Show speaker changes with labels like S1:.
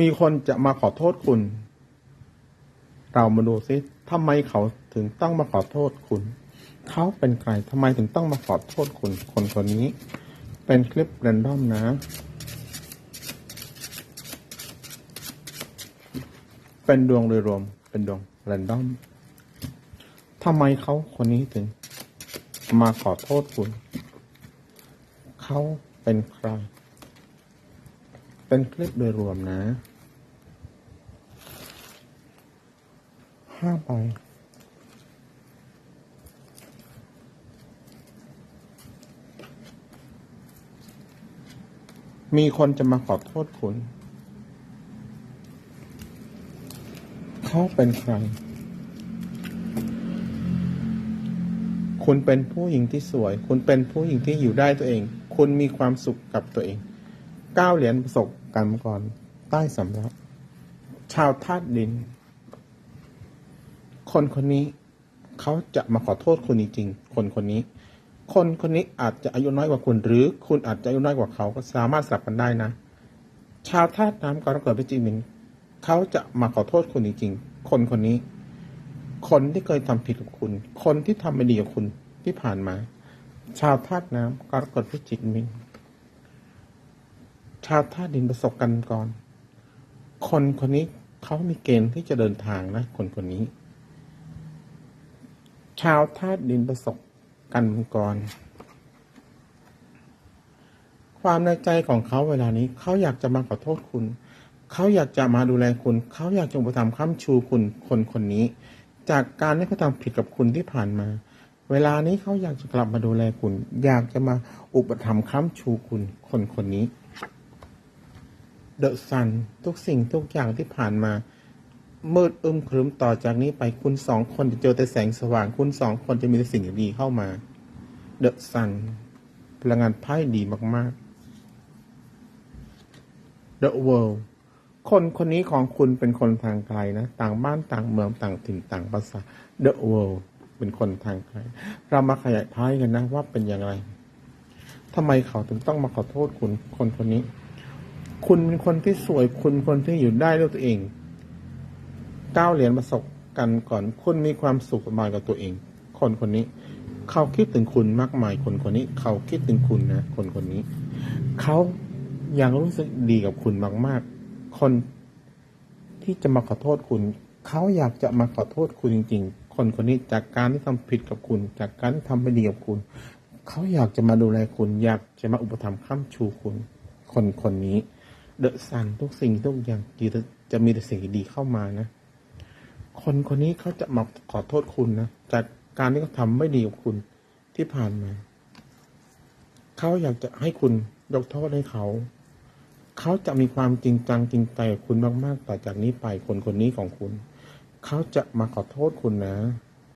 S1: มีคนจะมาขอโทษคุณ เรามาดูซิทำไมเขาถึงต้องมาขอโทษคุณ เขาเป็นใครทำไมถึงต้องมาขอโทษคุณ คนคนนี้ เป็นคลิปแรนดอมนะเป็นดวงโดยรวม เป็นดวงแรนดอมทำไมเขาคนนี้ถึง มาขอโทษคุณ เขาเป็นใคร เป็นคลิปโดยรวมนะห้าใบมีคนจะมาขอโทษคุณ เขาเป็นใคร คุณเป็นผู้หญิงที่สวย คุณเป็นผู้หญิงที่อยู่ได้ตัวเอง คุณมีความสุขกับตัวเอง เก้าเหรียญประสบการณ์มาก่อน ใต้สำรับชาวธาตุดิน คนคนนี้เขาจะมาขอโทษคุณจริงๆ คนคนนี้ คนคนนี้อาจจะอายุน้อยกว่าคุณ หรือคุณอาจจะอายุน้อยกว่าเขาก็สามารถสลับกันได้นะ ชาวธาตุน้ำกรกฎพิจิมินเขาจะมาขอโทษคุณจริงๆ คนคนนี้ คนที่เคยทำผิดกับคุณ คนที่ทำไม่ดีกับคุณที่ผ่านมา ชาวธาตุน้ำกรกฎพิจิมิน ชาวธาตุดินประสบกันก่อน คนคนนี้เขามีเกณฑ์ที่จะเดินทางนะ คนคนนี้ ชาวธาตุดินประสบกันก่อน ความในใจของเขาเวลานี้เขาอยากจะมาขอโทษคุณ เขาอยากจะมาดูแลคุณ เขาอยากจะอุปถัมภ์ค้ำชูคุณคนคนนี้ จากการที่เขาทำผิดกับคุณที่ผ่านมา เวลานี้เขาอยากจะกลับมาดูแลคุณ อยากจะมาอุปถัมภ์ค้ำชูคุณคนคนนี้ เดอะซัน ทุกสิ่งทุกอย่างที่ผ่านมา มืดอึมครึมต่อจากนี้ไปคุณสองคนจะเจอแต่แสงสว่าง คุณสองคนจะมีแต่สิ่งดีเข้ามา เดอะซัน พลังงานไพ่ดีมากๆ The World คนคนนี้ของคุณเป็นคนทางไกลนะ ต่างบ้านต่างเมืองต่างถิ่นต่างภาษา The World เป็นคนทางไกล เรามาขยายไพ่กันนะว่าเป็นอย่างไรทำไมเขาถึงต้องมาขอโทษคุณคนคนนี้ คุณเป็นคนที่สวยคุณคนที่อยู่ได้ด้วยตัวเองเก้าเหรียญประสบกันก่อน คุณมีความสุขสบายกับตัวเอง คนคนนี้ เขาคิดถึงคุณมากมายคนคนนี้ เขาคิดถึงคุณนะคนคนนี้ เขายังรู้สึกดีกับคุณมากๆ คนที่จะมาขอโทษคุณ เขาอยากจะมาขอโทษคุณจริง ๆ คนคนนี้จากการที่ทำผิดกับคุณ จากการที่ทำไม่ดีกับคุณ เขาอยากจะมาดูแลคุณ อยากจะมาอุปถัมภ์ค้ำชูคุณ คนคนนี้ เดอะซันทุกสิ่งทุกอย่างจะจะมีแต่สิ่งดีเข้ามานะ คนคนนี้เขาจะมาขอโทษคุณนะจากการที่เขาทำไม่ดีกับคุณที่ผ่านมา เขาอยากจะให้คุณยกโทษให้เขา เขาจะมีความจริงจังจริงใจกับคุณมากๆ ต่อจากนี้ไปคนคนนี้ของคุณ เขาจะมาขอโทษคุณนะ